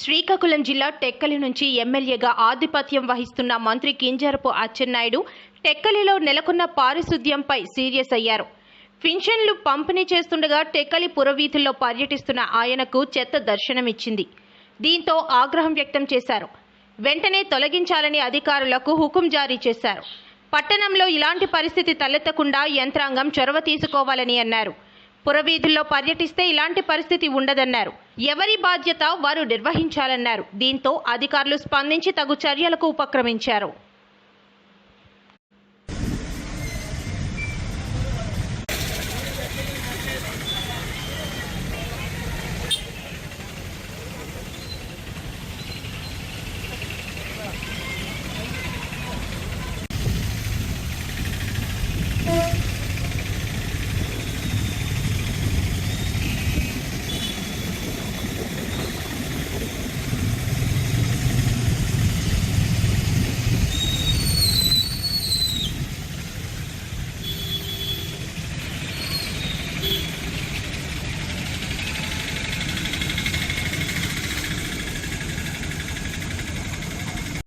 శ్రీకాకుళం జిల్లా టెక్కలి నుంచి ఎమ్మెల్యేగా ఆధిపత్యం వహిస్తున్న మంత్రి కింజరపు అచ్చెన్నాయుడు టెక్కలిలో నెలకొన్న పారిశుద్ధ్యంపై సీరియస్ అయ్యారు. పింఛన్లు పంపిణీ చేస్తుండగా టెక్కలి పురవీధుల్లో పర్యటిస్తున్న ఆయనకు చెత్త దర్శనమిచ్చింది. దీంతో ఆగ్రహం వ్యక్తం చేశారు. వెంటనే తొలగించాలని అధికారులకు హుకుం జారీ చేశారు. పట్టణంలో ఇలాంటి పరిస్థితి తలెత్తకుండా యంత్రాంగం చొరవ తీసుకోవాలని అన్నారు. పురవీధుల్లో పర్యటిస్తే ఇలాంటి పరిస్థితి ఉండదన్నారు. ఎవరి బాధ్యత వారు నిర్వహించాలన్నారు. దీంతో అధికారులు స్పందించి తగు చర్యలకు ఉపక్రమించారు.